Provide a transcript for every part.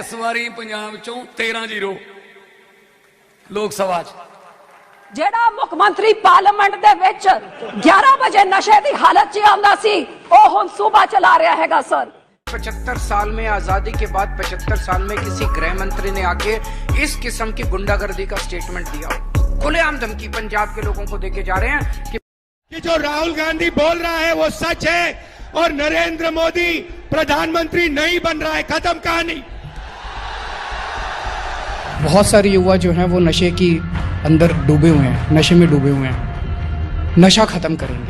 ਇਸ ਵਾਰੀ ਪੰਜਾਬ ਚੋਂ 13-0 ਲੋਕ ਸਭਾ 'ਚ ਜਿਹੜਾ ਮੁੱਖ ਮੰਤਰੀ ਪਾਰਲੀਮੈਂਟ ਦੇ ਵਿੱਚ 11 ਵਜੇ ਨਸ਼ੇ ਦੀ ਹਾਲਤ 'ਚ ਆਉਂਦਾ ਸੀ ਉਹ ਹੁਣ ਸੂਬਾ ਚਲਾ ਰਿਹਾ ਹੈਗਾ ਸਰ 75 साल में आजादी के बाद 75 साल में किसी गृह मंत्री ने आके इस किस्म की गुंडागर्दी का स्टेटमेंट दिया खुलेआम धमकी पंजाब के लोगों को देके जा रहे हैं कि कि जो राहुल गांधी बोल रहा है वो सच है और नरेंद्र मोदी प्रधानमंत्री नहीं बन रहा है खत्म कहानी बहुत सारे युवा जो हैं वो नशे की अंदर डूबे हुए हैं नशे में डूबे हुए हैं नशा खत्म करेंगे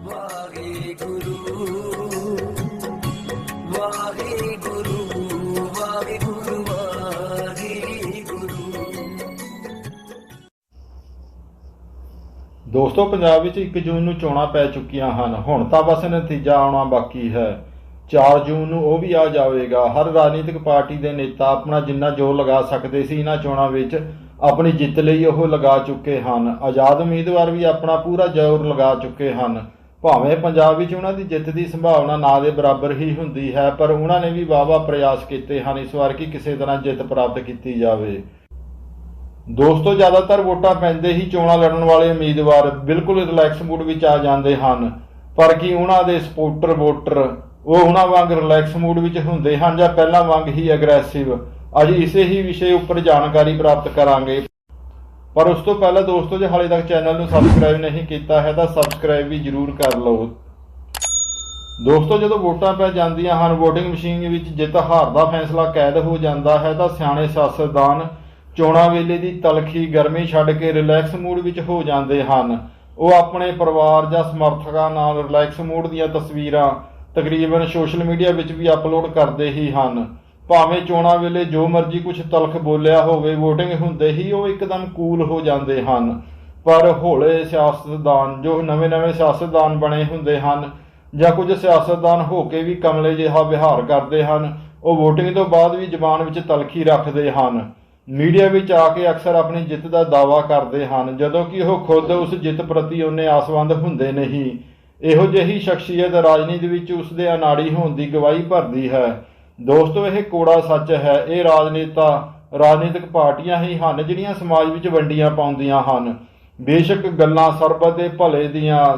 ਦੋਸਤੋ, ਪੰਜਾਬ ਵਿੱਚ 1 ਜੂਨ ਨੂੰ ਚੋਣਾਂ ਪੈ ਚੁੱਕੀਆਂ ਹਨ। ਹੁਣ ਤਾਂ ਬਸ ਨਤੀਜਾ ਆਉਣਾ ਬਾਕੀ ਹੈ। 4 ਜੂਨ ਨੂੰ ਉਹ ਵੀ ਆ ਜਾਵੇਗਾ। ਹਰ ਰਾਜਨੀਤਿਕ ਪਾਰਟੀ ਦੇ ਨੇਤਾ ਆਪਣਾ ਜਿੰਨਾ ਜ਼ੋਰ ਲਗਾ ਸਕਦੇ ਸੀ, ਇਹਨਾਂ ਚੋਣਾਂ ਵਿੱਚ ਆਪਣੀ ਜਿੱਤ ਲਈ ਉਹ ਲਗਾ ਚੁੱਕੇ ਹਨ। ਆਜ਼ਾਦ ਉਮੀਦਵਾਰ ਵੀ ਆਪਣਾ ਪੂਰਾ ਜ਼ੋਰ ਲਗਾ ਚੁੱਕੇ ਹਨ। ਭਾਵੇਂ ਪੰਜਾਬ ਵਿੱਚ ਉਹਨਾਂ ਦੀ ਜਿੱਤ ਦੀ ਸੰਭਾਵਨਾ ਨਾ ਦੇ ਬਰਾਬਰ ਹੀ ਹੁੰਦੀ ਹੈ, ਪਰ ਉਹਨਾਂ ਨੇ ਵੀ ਵਾਵਾ ਪ੍ਰਯਾਸ ਕੀਤੇ ਹਨ ਇਸ ਵਾਰ ਕਿ ਕਿਸੇ ਤਰ੍ਹਾਂ ਜਿੱਤ ਪ੍ਰਾਪਤ ਕੀਤੀ ਜਾਵੇ। ਦੋਸਤੋ, ਜ਼ਿਆਦਾਤਰ ਵੋਟਾਂ ਪੈਂਦੇ ਹੀ ਚੋਣਾਂ ਲੜਨ ਵਾਲੇ ਉਮੀਦਵਾਰ ਬਿਲਕੁਲ ਰਿਲੈਕਸ ਮੂਡ ਵਿੱਚ ਆ ਜਾਂਦੇ ਹਨ, ਪਰ ਕੀ ਉਹਨਾਂ ਦੇ ਸਪੋਰਟਰ ਵੋਟਰ ਉਹ ਉਹਨਾਂ ਵਾਂਗ ਰਿਲੈਕਸ ਮੂਡ ਵਿੱਚ ਹੁੰਦੇ ਹਨ ਜਾਂ ਪਹਿਲਾਂ ਵਾਂਗ ਹੀ ਐਗਰੈਸਿਵ ਅੱਜ ਇਸੇ ਹੀ ਵਿਸ਼ੇ ਉੱਪਰ ਜਾਣਕਾਰੀ ਪ੍ਰਾਪਤ ਕਰਾਂਗੇ। ਪਰ ਉਸ ਤੋਂ ਪਹਿਲਾਂ ਦੋਸਤੋ, ਜੇ ਹਾਲੇ ਤੱਕ ਚੈਨਲ ਨੂੰ ਸਬਸਕ੍ਰਾਈਬ ਨਹੀਂ ਕੀਤਾ ਹੈ, ਤਾਂ ਸਬਸਕ੍ਰਾਈਬ ਵੀ ਜਰੂਰ ਕਰ ਲਓ। ਦੋਸਤੋ, ਜਦੋਂ ਵੋਟਾਂ ਪੈ ਜਾਂਦੀਆਂ ਹਨ, VOTING ਮਸ਼ੀਨ ਵਿੱਚ ਜਿੱਤ ਹਾਰ ਦਾ ਫੈਸਲਾ ਕੈਦ ਹੋ ਜਾਂਦਾ ਹੈ, ਤਾਂ ਸਿਆਣੇ ਸਿਆਸਤਦਾਨ ਚੋਣਾਂ ਵੇਲੇ ਦੀ ਤਲਖੀ ਗਰਮੀ ਛੱਡ ਕੇ ਰਿਲੈਕਸ ਮੂਡ ਵਿੱਚ ਹੋ ਜਾਂਦੇ ਹਨ। ਉਹ ਆਪਣੇ ਪਰਿਵਾਰ ਜਾਂ ਸਮਰਥਕਾਂ ਨਾਲ ਰਿਲੈਕਸ ਮੂਡ ਦੀਆਂ ਤਸਵੀਰਾਂ ਤਕਰੀਬਨ ਸੋਸ਼ਲ ਮੀਡੀਆ ਵਿੱਚ ਵੀ ਅਪਲੋਡ ਕਰਦੇ ਹੀ ਹਨ। ਭਾਵੇਂ ਚੋਣਾਂ ਵੇਲੇ ਜੋ ਮਰਜ਼ੀ ਕੁਝ ਤਲਖ ਬੋਲਿਆ ਹੋਵੇ, VOTING ਹੁੰਦੇ ਹੀ ਉਹ ਇੱਕਦਮ ਕੂਲ ਹੋ ਜਾਂਦੇ ਹਨ। ਪਰ ਹੌਲੇ ਸਿਆਸਤਦਾਨ, ਜੋ ਨਵੇਂ-ਨਵੇਂ ਸਿਆਸਤਦਾਨ ਬਣੇ ਹੁੰਦੇ ਹਨ, ਜਾਂ ਕੁਝ ਸਿਆਸਤਦਾਨ ਹੋ ਕੇ ਵੀ ਕਮਲੇ ਜਿਹਾ ਵਿਹਾਰ ਕਰਦੇ ਹਨ, ਉਹ VOTING ਤੋਂ ਬਾਅਦ ਵੀ ਜ਼ਬਾਨ ਵਿੱਚ ਤਲਖੀ ਰੱਖਦੇ ਹਨ। ਮੀਡੀਆ ਵਿੱਚ ਆ ਕੇ ਅਕਸਰ ਆਪਣੀ ਜਿੱਤ ਦਾ ਦਾਅਵਾ ਕਰਦੇ ਹਨ, ਜਦੋਂ ਕਿ ਉਹ ਖੁਦ ਉਸ ਜਿੱਤ ਪ੍ਰਤੀ ਉਹਨੇ ਆਸਵੰਦ ਹੁੰਦੇ ਨਹੀਂ। ਇਹੋ ਜਿਹੀ ਸ਼ਖਸੀਅਤ ਰਾਜਨੀਤੀ ਵਿੱਚ ਉਸ ਦੇ ਅਨਾੜੀ ਹੋਣ ਦੀ ਗਵਾਹੀ ਭਰਦੀ ਹੈ। ਦੋਸਤੋ, ਇਹ ਕੋੜਾ ਸੱਚ ਹੈ, ਇਹ ਰਾਜਨੇਤਾ, ਰਾਜਨੀਤਿਕ ਪਾਰਟੀਆਂ ਹੀ ਹਨ ਜਿਹੜੀਆਂ ਸਮਾਜ ਵਿੱਚ ਵੰਡੀਆਂ ਪਾਉਂਦੀਆਂ ਹਨ। ਬੇਸ਼ੱਕ ਗੱਲਾਂ ਸਰਬਤ ਦੇ ਭਲੇ ਦੀਆਂ,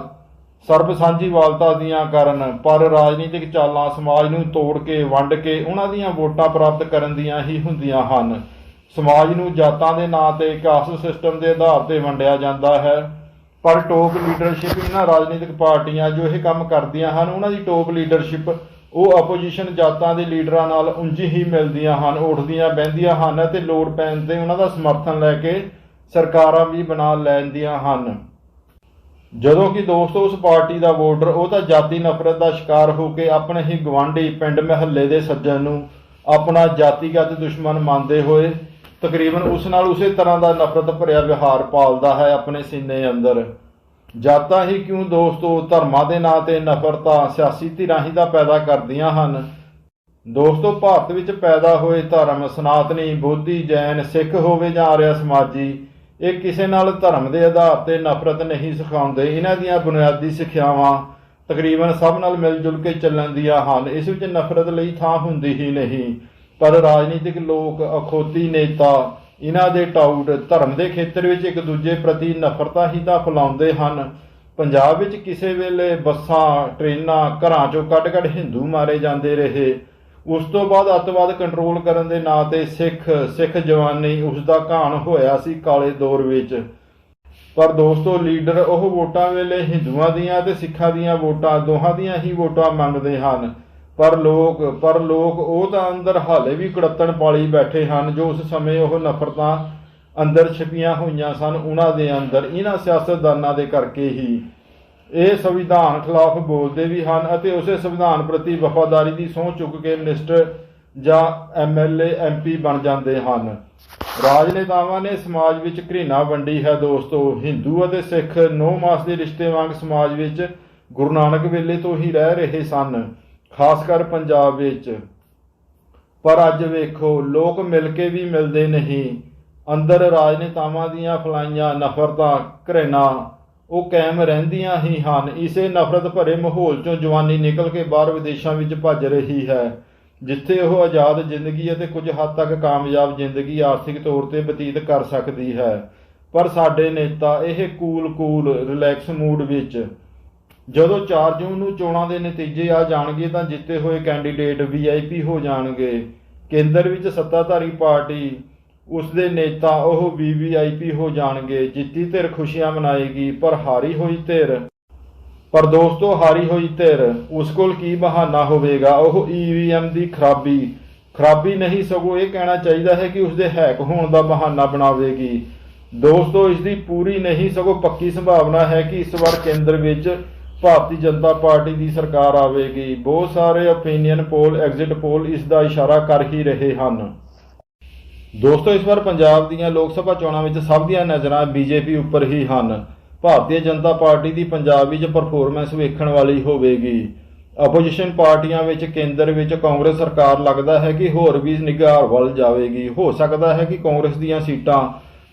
ਸਰਬ ਸਾਂਝੀਵਾਲਤਾ ਦੀਆਂ ਕਰਨ, ਪਰ ਰਾਜਨੀਤਿਕ ਚਾਲਾਂ ਸਮਾਜ ਨੂੰ ਤੋੜ ਕੇ, ਵੰਡ ਕੇ, ਉਹਨਾਂ ਦੀਆਂ ਵੋਟਾਂ ਪ੍ਰਾਪਤ ਕਰਨ ਦੀਆਂ ਹੀ ਹੁੰਦੀਆਂ ਹਨ। ਸਮਾਜ ਨੂੰ ਜਾਤਾਂ ਦੇ ਨਾਂ ਤੇ, ਕਾਸਟ ਸਿਸਟਮ ਦੇ ਆਧਾਰ ਤੇ ਵੰਡਿਆ ਜਾਂਦਾ ਹੈ। ਪਰ ਟੋਪ ਲੀਡਰਸ਼ਿਪ ਇਹਨਾਂ ਰਾਜਨੀਤਿਕ ਪਾਰਟੀਆਂ ਜੋ ਇਹ ਕੰਮ ਕਰਦੀਆਂ ਹਨ, ਉਹਨਾਂ ਦੀ ਟੋਪ ਲੀਡਰਸ਼ਿਪ ਉਹ ਆਪੋਜੀਸ਼ਨ ਜਾਤਾਂ ਦੇ ਲੀਡਰਾਂ ਨਾਲ ਉਂਝ ਹੀ ਮਿਲਦੀਆਂ ਹਨ, ਉੱਠਦੀਆਂ, ਬਹਿੰਦੀਆਂ ਹਨ ਅਤੇ ਲੋੜ ਪੈਣ ਤੇ ਉਹਨਾਂ ਦਾ ਸਮਰਥਨ ਲੈ ਕੇ ਸਰਕਾਰਾਂ ਵੀ ਬਣਾ ਲੈਂਦੀਆਂ ਹਨ। ਜਦੋਂ ਕਿ ਦੋਸਤੋ, ਉਸ ਪਾਰਟੀ ਦਾ ਵੋਟਰ ਉਹ ਤਾਂ ਜਾਤੀ ਨਫ਼ਰਤ ਦਾ ਸ਼ਿਕਾਰ ਹੋ ਕੇ ਆਪਣੇ ਹੀ ਗਵਾਂਢੀ ਪਿੰਡ ਮਹੱਲੇ ਦੇ ਸੱਜਣ ਨੂੰ ਆਪਣਾ ਜਾਤੀਗਤ ਦੁਸ਼ਮਣ ਮੰਨਦੇ ਹੋਏ ਤਕਰੀਬਨ ਉਸ ਨਾਲ ਉਸੇ ਤਰ੍ਹਾਂ ਦਾ ਨਫ਼ਰਤ ਭਰਿਆ ਵਿਹਾਰ ਪਾਲਦਾ ਹੈ ਆਪਣੇ ਸੀਨੇ ਅੰਦਰ। ਜਾਤਾਂ ਹੀ ਕਿਉਂ ਦੋਸਤੋ ਧਰਮਾਂ ਦੇ ਨਾਂ ਤੇ ਨਫ਼ਰਤਾਂ ਸਿਆਸੀ ਧਿਰਾਂ ਹੀ ਤਾਂ ਪੈਦਾ ਕਰਦੀਆਂ ਹਨ? ਦੋਸਤੋ, ਭਾਰਤ ਵਿੱਚ ਪੈਦਾ ਹੋਏ ਧਰਮ ਸਨਾਤਨੀ, ਬੋਧੀ, ਜੈਨ, ਸਿੱਖ ਹੋਵੇ ਜਾਂ ਆਰਿਆ ਸਮਾਜੀ, ਇਹ ਕਿਸੇ ਨਾਲ ਧਰਮ ਦੇ ਆਧਾਰ ਤੇ ਨਫ਼ਰਤ ਨਹੀਂ ਸਿਖਾਉਂਦੇ। ਇਹਨਾਂ ਦੀਆਂ ਬੁਨਿਆਦੀ ਸਿੱਖਿਆਵਾਂ ਤਕਰੀਬਨ ਸਭ ਨਾਲ ਮਿਲ ਜੁਲ ਕੇ ਚੱਲਣ ਦੀਆਂ ਹਨ। ਇਸ ਵਿੱਚ ਨਫ਼ਰਤ ਲਈ ਥਾਂ ਹੁੰਦੀ ਹੀ ਨਹੀਂ। ਪਰ ਰਾਜਨੀਤਿਕ ਲੋਕ, ਅਖੋਤੀ ਨੇਤਾ ਇਹਨਾਂ ਦੇ ਟਾਊਟ ਧਰਮ ਦੇ ਖੇਤਰ ਵਿੱਚ ਇੱਕ ਦੂਜੇ ਪ੍ਰਤੀ ਨਫ਼ਰਤਾ ਹੀ ਤਾਂ ਫੈਲਾਉਂਦੇ ਹਨ। ਪੰਜਾਬ ਵਿੱਚ ਕਿਸੇ ਵੇਲੇ ਬੱਸਾਂ, ਟ੍ਰੇਨਾਂ, ਘਰਾਂ ਚੋਂ ਕੱਢ-ਕੱਢ ਹਿੰਦੂ ਮਾਰੇ ਜਾਂਦੇ ਰਹੇ। ਉਸ ਤੋਂ ਬਾਅਦ ਅੱਤਵਾਦ ਕੰਟਰੋਲ ਕਰਨ ਦੇ ਨਾਂ ਤੇ ਸਿੱਖ ਸਿੱਖ ਜਵਾਨੀ ਉਸ ਦਾ ਘਾਣ ਹੋਇਆ ਸੀ ਕਾਲੇ ਦੌਰ ਵਿੱਚ। ਪਰ ਦੋਸਤੋ, ਲੀਡਰ ਉਹ ਵੋਟਾਂ ਵੇਲੇ ਹਿੰਦੂਆਂ ਦੀਆਂ ਤੇ ਸਿੱਖਾਂ ਦੀਆਂ ਵੋਟਾਂ, ਦੋਹਾਂ ਦੀਆਂ ਹੀ ਵੋਟਾਂ ਮੰਗਦੇ ਹਨ। ਪਰ ਲੋਕ ਲੋਕ ਉਹ ਤਾਂ ਅੰਦਰ ਹਾਲੇ ਵੀ ਕੜੱਤਣ ਪਾਲੀ ਬੈਠੇ ਹਨ, ਜੋ ਉਸ ਸਮੇਂ ਉਹ ਨਫ਼ਰਤਾਂ ਅੰਦਰ ਛਿਪੀਆਂ ਹੋਈਆਂ ਸਨ, ਉਹਨਾਂ ਦੇ ਅੰਦਰ, ਇਹਨਾਂ ਸਿਆਸਤਦਾਨਾਂ ਦੇ ਕਰਕੇ ਹੀ। ਇਹ ਸੰਵਿਧਾਨ ਖਿਲਾਫ ਬੋਲਦੇ ਵੀ ਹਨ ਅਤੇ ਉਸੇ ਸੰਵਿਧਾਨ ਪ੍ਰਤੀ ਵਫਾਦਾਰੀ ਦੀ ਸਹੁੰ ਚੁੱਕ ਕੇ ਮਿਨਿਸਟਰ ਜਾਂ ਐਮਐਲਏ ਐਮਪੀ ਬਣ ਜਾਂਦੇ ਹਨ। ਰਾਜਨੇਤਾਵਾਂ ਨੇ ਸਮਾਜ ਵਿੱਚ ਘ੍ਰਿਣਾ ਵੰਡੀ ਹੈ ਦੋਸਤੋ, ਹਿੰਦੂ ਅਤੇ ਸਿੱਖ, ਨੌ ਮਾਸ ਦੇ ਰਿਸ਼ਤੇ ਵਾਂਗ ਸਮਾਜ ਵਿੱਚ ਗੁਰੂ ਨਾਨਕ ਵੇਲੇ ਤੋਂ ਹੀ ਰਹਿ ਰਹੇ ਸਨ। ਖਾਸ ਕਰ ਪੰਜਾਬ ਵਿੱਚ। ਪਰ ਅੱਜ ਵੇਖੋ, ਲੋਕ ਮਿਲ ਕੇ ਵੀ ਮਿਲਦੇ ਨਹੀਂ। ਅੰਦਰ ਰਾਜਨੇਤਾਵਾਂ ਦੀਆਂ ਫਲਾਈਆਂ, ਨਫ਼ਰਤਾਂ, ਘ੍ਰਿਣਾ, ਉਹ ਕਾਇਮ ਰਹਿੰਦੀਆਂ ਹੀ ਹਨ। ਇਸੇ ਨਫ਼ਰਤ ਭਰੇ ਮਾਹੌਲ ਚੋਂ ਜਵਾਨੀ ਨਿਕਲ ਕੇ ਬਾਹਰ ਵਿਦੇਸ਼ਾਂ ਵਿੱਚ ਭੱਜ ਰਹੀ ਹੈ, ਜਿੱਥੇ ਉਹ ਆਜ਼ਾਦ ਜ਼ਿੰਦਗੀ ਅਤੇ ਕੁਝ ਹੱਦ ਤੱਕ ਕਾਮਯਾਬ ਜ਼ਿੰਦਗੀ ਆਰਥਿਕ ਤੌਰ ਤੇ ਬਤੀਤ ਕਰ ਸਕਦੀ ਹੈ। ਪਰ ਸਾਡੇ ਨੇਤਾ, ਇਹ ਕੂਲ ਕੂਲ ਰਿਲੈਕਸ ਮੂਡ ਵਿੱਚ ਜਦੋਂ 4 ਜੂਨ ਨੂੰ ਚੋਣਾਂ ਦੇ ਨਤੀਜੇ ਆ ਜਾਣਗੇ ਤਾਂ ਜਿੱਤੇ ਹੋਏ ਕੈਂਡੀਡੇਟ ਵੀਆਈਪੀ ਹੋ ਜਾਣਗੇ। ਕੇਂਦਰ ਵਿੱਚ ਸੱਤਾਧਾਰੀ ਪਾਰਟੀ, ਉਸ ਦੇ ਨੇਤਾ ਉਹ ਵੀਵੀਆਈਪੀ ਹੋ ਜਾਣਗੇ। ਜਿੱਤੀ ਧਿਰ ਖੁਸ਼ੀਆਂ ਮਨਾਏਗੀ, ਪਰ ਹਾਰੀ ਹੋਈ ਧਿਰ। ਪਰ ਦੋਸਤੋ, ਹਾਰੀ ਹੋਈ ਧਿਰ, ਉਸ ਕੋਲ ਕੀ ਬਹਾਨਾ ਹੋਵੇਗਾ? ਉਹ ਈਵੀਐਮ ਦੀ ਖਰਾਬੀ। ਖਰਾਬੀ ਨਹੀਂ, ਸਗੋਂ ਇਹ ਕਹਿਣਾ ਚਾਹੀਦਾ ਹੈ ਕਿ ਉਸ ਦੇ ਹੈਕ ਹੋਣ ਦਾ ਬਹਾਨਾ ਬਣਾਵੇਗੀ। ਦੋਸਤੋ, ਇਸ ਦੀ ਪੂਰੀ ਨਹੀਂ, ਸਗੋਂ ਪੱਕੀ ਸੰਭਾਵਨਾ ਹੈ ਕਿ ਇਸ ਵਾਰ ਕੇਂਦਰ ਵਿੱਚ ਭਾਰਤੀ ਜਨਤਾ ਪਾਰਟੀ ਦੀ ਸਰਕਾਰ ਆਵੇਗੀ। ਬਹੁਤ ਸਾਰੇ ਓਪੀਨੀਅਨ ਪੋਲ ਐਗਜ਼ਿਟ ਪੋਲ ਇਸ ਦਾ ਇਸ਼ਾਰਾ ਕਰ ਹੀ ਰਹੇ ਹਨ। ਦੋਸਤੋ, ਇਸ ਵਾਰ ਪੰਜਾਬ ਦੀਆਂ ਲੋਕ ਸਭਾ ਚੋਣਾਂ ਵਿੱਚ ਸਭ ਦੀਆਂ ਨਜ਼ਰਾਂ ਬੀਜੇਪੀ ਉੱਪਰ ਹੀ ਹਨ। ਭਾਰਤੀ ਜਨਤਾ ਪਾਰਟੀ ਦੀ ਪੰਜਾਬ ਵਿੱਚ ਪਰਫਾਰਮੈਂਸ ਵੇਖਣ ਵਾਲੀ ਹੋਵੇਗੀ। ਆਪੋਜੀਸ਼ਨ ਪਾਰਟੀਆਂ ਵਿੱਚ ਕੇਂਦਰ ਵਿੱਚ ਕਾਂਗਰਸ ਸਰਕਾਰ ਲੱਗਦਾ ਹੈ ਕਿ ਹੋਰ ਵੀ ਨਿਗਾਰ ਵੱਲ ਜਾਵੇਗੀ। ਹੋ ਸਕਦਾ ਹੈ ਕਿ ਕਾਂਗਰਸ ਦੀਆਂ ਸੀਟਾਂ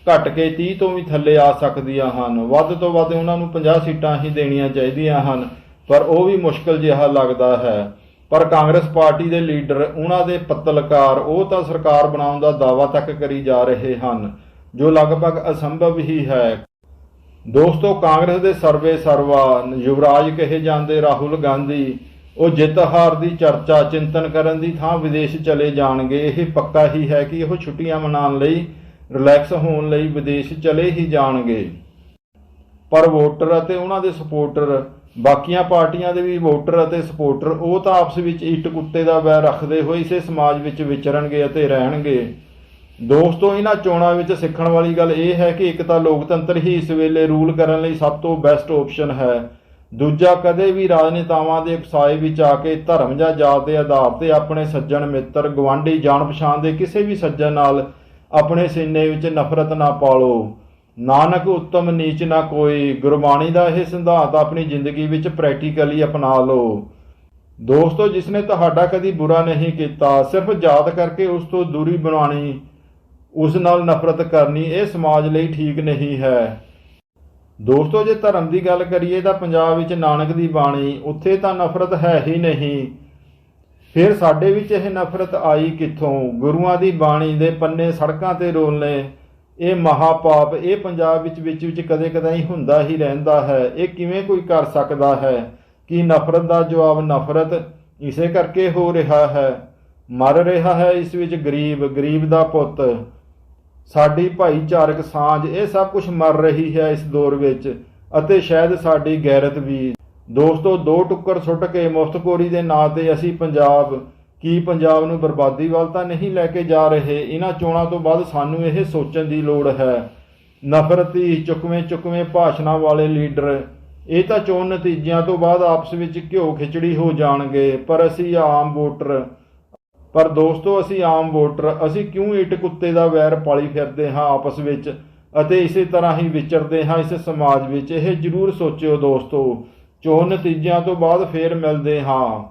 ਘਟ ਕੇ 30 ਤੋਂ ਵੀ ਥੱਲੇ ਆ ਸਕਦੀਆਂ ਹਨ। ਵੱਧ ਤੋਂ ਵੱਧ ਉਹਨਾਂ ਨੂੰ 50 ਸੀਟਾਂ ਹੀ ਦੇਣੀਆਂ ਚਾਹੀਦੀਆਂ ਹਨ, ਪਰ ਉਹ ਵੀ ਮੁਸ਼ਕਲ ਜਿਹਾ ਲੱਗਦਾ ਹੈ। ਪਰ ਕਾਂਗਰਸ ਪਾਰਟੀ ਦੇ ਲੀਡਰ, ਉਹਨਾਂ ਦੇ ਪੱਤਲਕਾਰ, ਉਹ ਤਾਂ ਸਰਕਾਰ ਬਣਾਉਣ ਦਾ ਦਾਅਵਾ ਤੱਕ ਕਰੀ ਜਾ ਰਹੇ ਹਨ, ਜੋ ਲਗਭਗ ਅਸੰਭਵ ਹੀ ਹੈ। ਦੋਸਤੋ, ਕਾਂਗਰਸ ਦੇ ਸਰਵੇ ਸਰਵਾ, ਯੁਵਰਾਜ ਕਹੇ ਜਾਂਦੇ, ਰਾਹੁਲ ਗਾਂਧੀ, ਉਹ ਜਿੱਤ ਹਾਰ ਦੀ ਚਰਚਾ, ਚਿੰਤਨ ਕਰਨ ਦੀ ਥਾਂ ਵਿਦੇਸ਼ ਚਲੇ ਜਾਣਗੇ, ਇਹ ਪੱਕਾ ਹੀ ਹੈ ਕਿ ਉਹ ਛੁੱਟੀਆਂ ਮਨਾਉਣ ਲਈ ਰਿਲੈਕਸ ਹੋਣ ਲਈ ਵਿਦੇਸ਼ ਚਲੇ ਹੀ ਜਾਣਗੇ। ਪਰ ਵੋਟਰ ਅਤੇ ਉਹਨਾਂ ਦੇ ਸਪੋਰਟਰ, ਬਾਕੀਆਂ ਪਾਰਟੀਆਂ ਦੇ ਵੀ ਵੋਟਰ ਅਤੇ ਸਪੋਰਟਰ, ਉਹ ਤਾਂ ਆਪਸ ਵਿੱਚ ਇੱਟ ਕੁੱਤੇ ਦਾ ਵੈਰ ਰੱਖਦੇ ਹੋਏ ਇਸੇ ਸਮਾਜ ਵਿੱਚ ਵਿਚਰਨਗੇ ਅਤੇ ਰਹਿਣਗੇ। ਦੋਸਤੋ, ਇਹਨਾਂ ਚੋਣਾਂ ਵਿੱਚ ਸਿੱਖਣ ਵਾਲੀ ਗੱਲ ਇਹ ਹੈ ਕਿ ਇੱਕ ਤਾਂ ਲੋਕਤੰਤਰ ਹੀ ਇਸ ਵੇਲੇ ਰੂਲ ਕਰਨ ਲਈ ਸਭ ਤੋਂ ਬੈਸਟ ਆਪਸ਼ਨ ਹੈ। ਦੂਜਾ, ਕਦੇ ਵੀ ਰਾਜਨੇਤਾਵਾਂ ਦੇ ਉਕਸਾਏ ਵਿੱਚ ਆ ਕੇ ਧਰਮ ਜਾਂ ਜਾਤ ਦੇ ਆਧਾਰ ਤੇ ਆਪਣੇ ਸੱਜਣ ਮਿੱਤਰ ਗਵਾਂਢੀ ਜਾਣ ਪਛਾਣ ਦੇ ਕਿਸੇ ਵੀ ਸੱਜਣ ਨਾਲ ਆਪਣੇ ਸੀਨੇ ਵਿੱਚ ਨਫ਼ਰਤ ਨਾ ਪਾਲੋ। ਨਾਨਕ ਉੱਤਮ ਨੀਚ ਨਾ ਕੋਈ। ਗੁਰਬਾਣੀ ਦਾ ਇਹ ਸਿਧਾਂਤ ਆਪਣੀ ਜ਼ਿੰਦਗੀ ਵਿੱਚ ਪ੍ਰੈਕਟੀਕਲੀ ਅਪਣਾ ਲਓ। ਦੋਸਤੋ, ਜਿਸਨੇ ਤੁਹਾਡਾ ਕਦੀ ਬੁਰਾ ਨਹੀਂ ਕੀਤਾ, ਸਿਰਫ ਯਾਦ ਕਰਕੇ ਉਸ ਤੋਂ ਦੂਰੀ ਬਣਾਉਣੀ, ਉਸ ਨਾਲ ਨਫ਼ਰਤ ਕਰਨੀ, ਇਹ ਸਮਾਜ ਲਈ ਠੀਕ ਨਹੀਂ ਹੈ। ਦੋਸਤੋ, ਜੇ ਧਰਮ ਦੀ ਗੱਲ ਕਰੀਏ ਤਾਂ ਪੰਜਾਬ ਵਿੱਚ ਨਾਨਕ ਦੀ ਬਾਣੀ, ਉੱਥੇ ਤਾਂ ਨਫ਼ਰਤ ਹੈ ਹੀ ਨਹੀਂ। ਫਿਰ ਸਾਡੇ ਵਿੱਚ ਇਹ ਨਫ਼ਰਤ ਆਈ ਕਿੱਥੋਂ? ਗੁਰੂਆਂ ਦੀ ਬਾਣੀ ਦੇ ਪੰਨੇ ਸੜਕਾਂ ਤੇ ਰੋਲਨੇ। ਇਹ ਮਹਾਪਾਪ, ਇਹ ਪੰਜਾਬ ਵਿੱਚ ਵਿੱਚ ਵਿੱਚ ਕਦੇ ਕਦੇ ਹੁੰਦਾ ਹੀ ਰਹਿੰਦਾ ਹੈ। ਇਹ ਕਿਵੇਂ ਕੋਈ ਕਰ ਸਕਦਾ ਹੈ? ਕਿ ਨਫ਼ਰਤ ਦਾ ਜਵਾਬ ਨਫ਼ਰਤ? ਇਸੇ ਕਰਕੇ ਹੋ ਰਿਹਾ ਹੈ। ਮਰ ਰਿਹਾ ਹੈ ਇਸ ਵਿੱਚ ਗਰੀਬ ਗਰੀਬ ਦਾ ਪੁੱਤ। ਸਾਡੀ ਭਾਈਚਾਰਕ ਸਾਂਝ, ਇਹ ਸਭ ਕੁਝ ਮਰ ਰਹੀ ਹੈ ਇਸ ਦੌਰ ਵਿੱਚ। ਅਤੇ ਸ਼ਾਇਦ ਸਾਡੀ ਗੈਰਤ ਵੀ। ਦੋਸਤੋ, ਦੋ ਟੁੱਕਰ ਸੁੱਟ ਕੇ ਮੁਫਤਖੋਰੀ ਦੇ ਨਾਂ ਤੇ ਅਸੀਂ ਪੰਜਾਬ, ਕੀ ਪੰਜਾਬ ਨੂੰ ਬਰਬਾਦੀ ਵੱਲ ਤਾਂ ਨਹੀਂ ਲੈ ਕੇ ਜਾ ਰਹੇ? ਇਹਨਾਂ ਚੋਣਾਂ ਤੋਂ ਬਾਅਦ ਸਾਨੂੰ ਇਹ ਸੋਚਣ ਦੀ ਲੋੜ ਹੈ। ਨਫ਼ਰਤੀ ਚੁਕਵੇਂ ਚੁਕਵੇਂ ਭਾਸ਼ਣਾਂ ਵਾਲੇ ਲੀਡਰ। ਇਹ ਤਾਂ ਚੋਣ ਨਤੀਜਿਆਂ ਤੋਂ ਬਾਅਦ ਆਪਸ ਵਿੱਚ ਘਿਓ ਖਿਚੜੀ ਹੋ ਜਾਣਗੇ, ਪਰ ਅਸੀਂ ਆਮ ਵੋਟਰ। ਪਰ ਦੋਸਤੋ, ਅਸੀਂ ਆਮ ਵੋਟਰ। ਅਸੀਂ ਕਿਉਂ ਇੱਟ ਕੁੱਤੇ ਦਾ ਵੈਰ ਪਾਲੀ ਫਿਰਦੇ ਹਾਂ ਆਪਸ ਵਿੱਚ ਅਤੇ ਇਸੇ ਤਰ੍ਹਾਂ ਹੀ ਵਿਚਰਦੇ ਹਾਂ ਇਸ ਸਮਾਜ ਵਿੱਚ? ਇਹ ਜ਼ਰੂਰ ਸੋਚਿਓ ਦੋਸਤੋ। ਚੋਣ ਨਤੀਜਿਆਂ ਤੋਂ ਬਾਅਦ ਫੇਰ ਮਿਲਦੇ ਹਾਂ।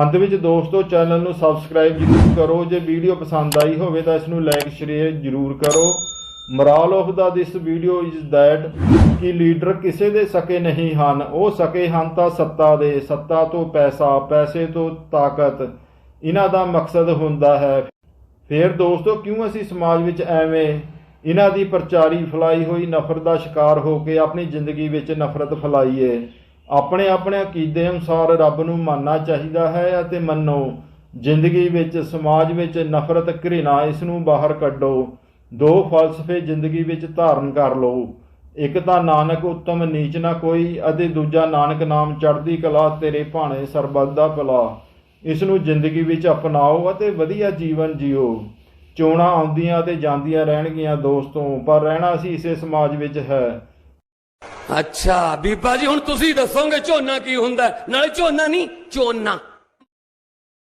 ਅੰਤ ਵਿੱਚ ਦੋਸਤੋ, ਚੈਨਲ ਨੂੰ ਸਬਸਕ੍ਰਾਈਬ ਜ਼ਰੂਰ ਕਰੋ। ਜੇ ਵੀਡੀਓ ਪਸੰਦ ਆਈ ਹੋਵੇ ਤਾਂ ਇਸ ਨੂੰ ਲਾਈਕ, ਸ਼ੇਅਰ ਜ਼ਰੂਰ ਕਰੋ। Moral of the this video is that ਕਿ ਲੀਡਰ ਕਿਸੇ ਦੇ ਸਕੇ ਨਹੀਂ ਹਨ। ਉਹ ਸਕੇ ਹਨ ਤਾਂ ਸੱਤਾ ਦੇ। ਸੱਤਾ ਤੋਂ ਪੈਸਾ, ਪੈਸੇ ਤੋਂ ਤਾਕਤ। ਇਹਨਾਂ ਦਾ ਮਕਸਦ ਹੁੰਦਾ ਹੈ। ਫਿਰ ਦੋਸਤੋ, ਕਿਉਂ ਅਸੀਂ ਸਮਾਜ ਵਿੱਚ ਐਵੇਂ ਇਹਨਾਂ ਦੀ ਪ੍ਰਚਾਰੀ ਫਲਾਈ ਹੋਈ ਨਫ਼ਰਤ ਦਾ ਸ਼ਿਕਾਰ ਹੋ ਕੇ ਆਪਣੀ ਜ਼ਿੰਦਗੀ ਵਿੱਚ ਨਫ਼ਰਤ ਫਲਾਈਏ ਆਪਣੇ ਆਪਣੇ ਅਕੀਦੇ ਅਨੁਸਾਰ ਰੱਬ ਨੂੰ ਮੰਨਣਾ ਚਾਹੀਦਾ ਹੈ ਅਤੇ ਮੰਨੋ, ਜ਼ਿੰਦਗੀ ਵਿੱਚ, ਸਮਾਜ ਵਿੱਚ ਨਫ਼ਰਤ ਘ੍ਰਿਣਾ ਇਸ ਨੂੰ ਬਾਹਰ ਕੱਢੋ। ਦੋ ਫਲਸਫੇ ਜ਼ਿੰਦਗੀ ਵਿੱਚ ਧਾਰਨ ਕਰ ਲਓ। ਇੱਕ ਤਾਂ ਨਾਨਕ ਉੱਤਮ ਨੀਚ ਨਾ ਕੋਈ ਅਤੇ ਦੂਜਾ ਨਾਨਕ ਨਾਮ ਚੜ੍ਹਦੀ ਕਲਾ ਤੇਰੇ ਭਾਣੇ ਸਰਬੱਤ ਦਾ ਭਲਾ। ਇਸ ਨੂੰ ਜ਼ਿੰਦਗੀ ਵਿੱਚ ਅਪਣਾਓ ਅਤੇ ਵਧੀਆ ਜੀਵਨ ਜਿਓ। ਚੋਣਾਂ ਆਉਂਦੀਆਂ ਤੇ ਜਾਂਦੀਆਂ ਰਹਿਣਗੀਆਂ ਦੋਸਤੋ ਪਰ ਰਹਿਣਾ ਅਸੀਂ ਇਸੇ ਸਮਾਜ ਵਿੱਚ ਹੈ ਅੱਛਾ ਬੀਬਾ ਜੀ ਹੁਣ ਤੁਸੀਂ ਦੱਸੋਗੇ ਝੋਨਾ ਕੀ ਹੁੰਦਾ ਹੈ? ਨਾਲੇ ਝੋਨਾ ਨਹੀਂ ਝੋਨਾ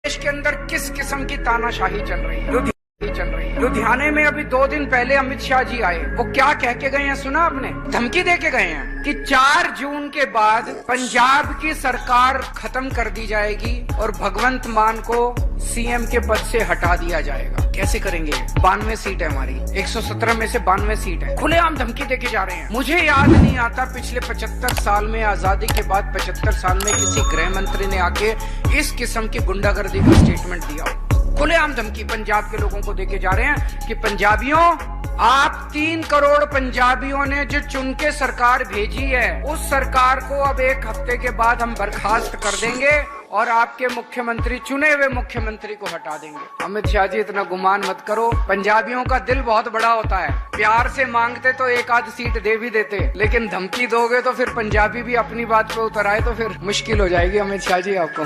देश के अंदर किस किस्म की तानाशाही चल रही है लुधियाना चल रही है। लुधियाने में अभी दो दिन पहले अमित शाह जी आए। वो क्या कह के गए हैं सुना आपने? धमकी दे के गए हैं कि 4 जून के बाद पंजाब की सरकार खत्म कर दी जाएगी और भगवंत मान को सीएम के पद से हटा दिया जाएगा। कैसे करेंगे? बानवे सीट है हमारी। 117 में से बानवे सीट है। खुले खुलेआम धमकी देके जा रहे हैं। मुझे याद नहीं आता पिछले 75 साल में आज़ादी के बाद 75 साल में किसी गृह मंत्री ने आके इस किस्म की गुंडागर्दी का स्टेटमेंट दिया खुलेआम धमकी पंजाब के लोगों को देके जा रहे हैं कि पंजाबियों, आप तीन करोड़ पंजाबियों ने जो चुन के सरकार भेजी है, उस सरकार को अब एक हफ़्ते के बाद हम बर्खास्त कर देंगे और आपके मुख्यमंत्री चुने हुए मुख्यमंत्री को हटा देंगे। अमित शाह जी, इतना गुमान मत करो। पंजाबियों का दिल बहुत बड़ा होता है। प्यार से मांगते तो एक आध सीट दे भी देते, लेकिन धमकी दोगे तो फिर पंजाबी भी अपनी बात पे उतर आए तो फिर मुश्किल हो जाएगी। अमित शाह जी, आपको।